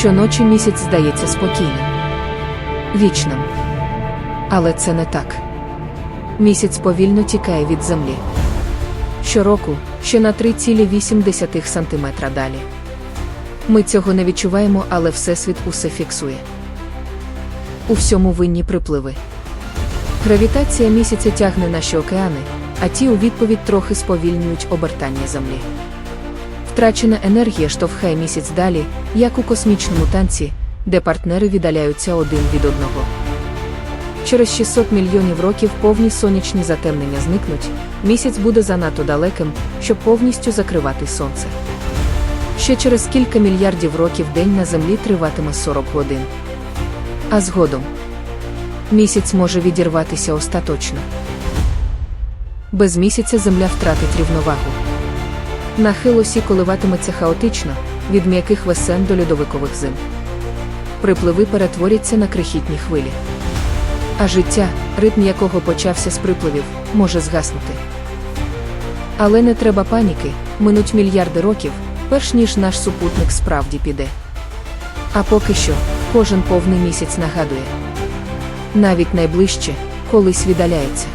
Щоночі місяць здається спокійним, вічним. Але це не так. Місяць повільно тікає від землі. Щороку, ще на 3,8 см далі. Ми цього не відчуваємо, але Всесвіт усе фіксує. У всьому винні припливи. Гравітація місяця тягне наші океани, а ті у відповідь трохи сповільнюють обертання Землі. Втрачена енергія штовхає місяць далі, як у космічному танці, де партнери віддаляються один від одного. Через 600 мільйонів років повні сонячні затемнення зникнуть, місяць буде занадто далеким, щоб повністю закривати сонце. Ще через кілька мільярдів років день на землі триватиме 40 годин. А згодом місяць може відірватися остаточно. Без місяця земля втратить рівновагу. Нахил осі коливатиметься хаотично, від м'яких весен до льодовикових зим. Припливи перетворяться на крихітні хвилі. А життя, ритм якого почався з припливів, може згаснути. Але не треба паніки, минуть мільярди років, перш ніж наш супутник справді піде. А поки що, кожен повний місяць нагадує. Навіть найближче, колись віддаляється.